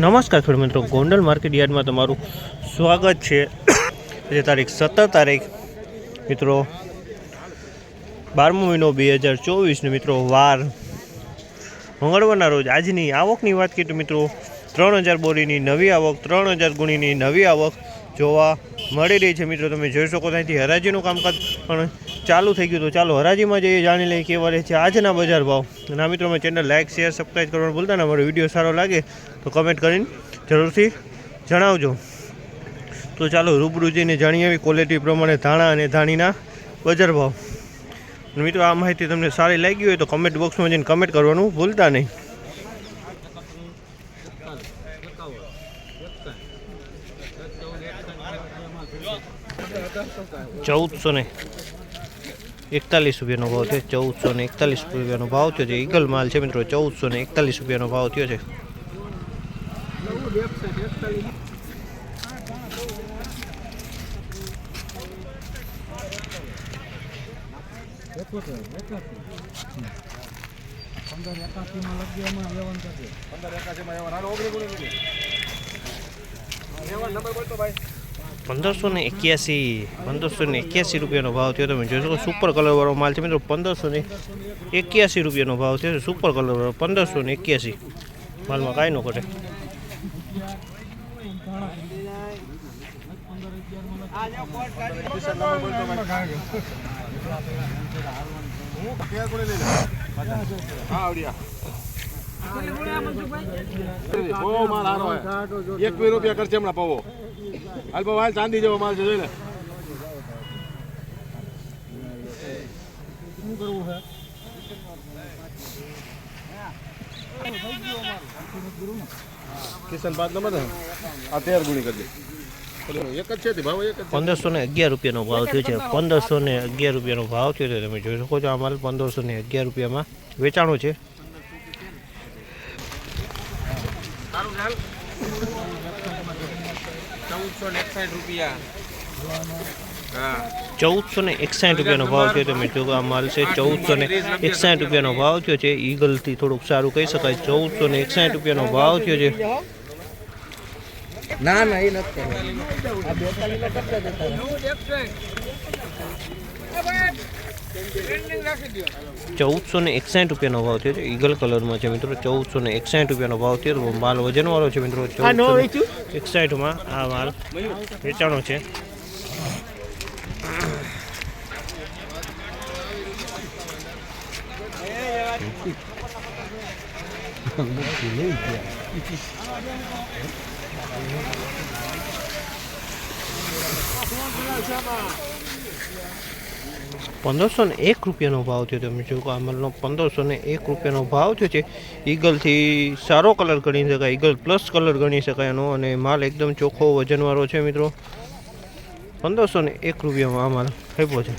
નમસ્કાર ખેડૂત મિત્રો, ગોંડલ માર્કેટ યાર્ડમાં તમારું સ્વાગત છે. આજે તારીખ સત્તર તારીખ, મિત્રો, બારમો મહિનો બે હજાર ચોવીસને, મિત્રો, વાર. મંગળવારના રોજ આજની આવકની વાત કરીએ તો, મિત્રો, ત્રણ હજાર બોરીની નવી આવક, ત્રણ હજાર ગુણીની નવી આવક જોવા મળી રહી છે મિત્રો, તમે જોઈ શકો ત્યાંથી હરાજીનું કામકાજ પણ ચાલુ થઈ ગયું તો ચાલો હરાજીમાં જઈએ, જાણી લઈએ કેવા રહે છે આજના બજાર ભાવ. અને આ મિત્રો ચેનલ લાઇક શેર સબસ્ક્રાઈબ કરવાનું ભૂલતા ને મારો વીડિયો સારો લાગે તો કમેન્ટ કરીને જરૂરથી જણાવજો. તો ચાલો રૂબરૂ જઈને જાણી આવી ક્વોલિટી પ્રમાણે ધાણા અને ધાણીના બજાર ભાવ. મિત્રો, આ માહિતી તમને સારી લાગી હોય તો કમેન્ટ બોક્સમાં જઈને કમેન્ટ કરવાનું ભૂલતા નહીં. ચૌદસો ને એકતાલીસ રૂપિયાનો ભાવ છે ચૌદસો ને એકતાલીસ રૂપિયાનો ભાવ થયો છે. ઈગલ માલ છે મિત્રો. ચૌદસો ને એકતાલીસ રૂપિયાનો ભાવ થયો છે. પંદરસો ને એક્યાસી, પંદરસો ને એક્યાસી રૂપિયાનો ભાવ થયો. તમે જોઈ શકો સુપર કલરવાળો માલ છે મિત્રો. પંદરસો ને એક્યાસી રૂપિયાનો ભાવ થયો સુપર કલરવાળો પંદરસો ને એક્યાસી માલમાં કાંઈ ન ઘટે. હે. એકવીસ રૂપિયા ખર્ચે હમણાં પવો. હાલ પવો, હાલ ચાંદી જેવો માલ છે, જોઈ લે. કિશન પાંચ નંબર આ કરી એક છે એક છે. પંદરસો ને અગિયાર રૂપિયાનો ભાવ થયો છે. પંદરસો ને અગિયાર રૂપિયાનો ભાવ થયો છે, તમે જોઈ શકો છો આ માલ પંદરસો ને અગિયાર રૂપિયામાં વેચાણો છે. ચૌદસો ને એકસાઠ રૂપિયા. ચૌદસો ને એકસાઠ રૂપિયાનો ભાવ થયો તમે જોવા આ માલ છે. ચૌદસો ને એકસાઠ રૂપિયાનો ભાવ થયો છે. ઈગલથી થોડુંક સારું કહી શકાય. ચૌદસો ને એકસાઠ રૂપિયાનો ભાવ થયો છે. ના ના એ નથી ચૌદસો ને એકસાઠ રૂપિયાનો ભાવ થયો છે. ઈગલ કલરમાં છે મિત્રો. ચૌદસો ને એકસાઠ રૂપિયાનો ભાવ થયો. માલ વજનવાળો છે મિત્રો. ચૌદસો એકસાઠમાં આ માલ વેચાણો છે. પંદરસો ને એક રૂપિયાનો ભાવ થયો તમે જો આ માલનો પંદરસો ને એક રૂપિયાનો ભાવ થયો છે. ઈગલથી સારો કલર ગણી શકાય, ઈગલ પ્લસ કલર ગણી શકાય એનો અને માલ એકદમ ચોખ્ખો વજનવાળો છે મિત્રો. પંદરસો ને એક રૂપિયામાં આ માલ આપ્યો છે.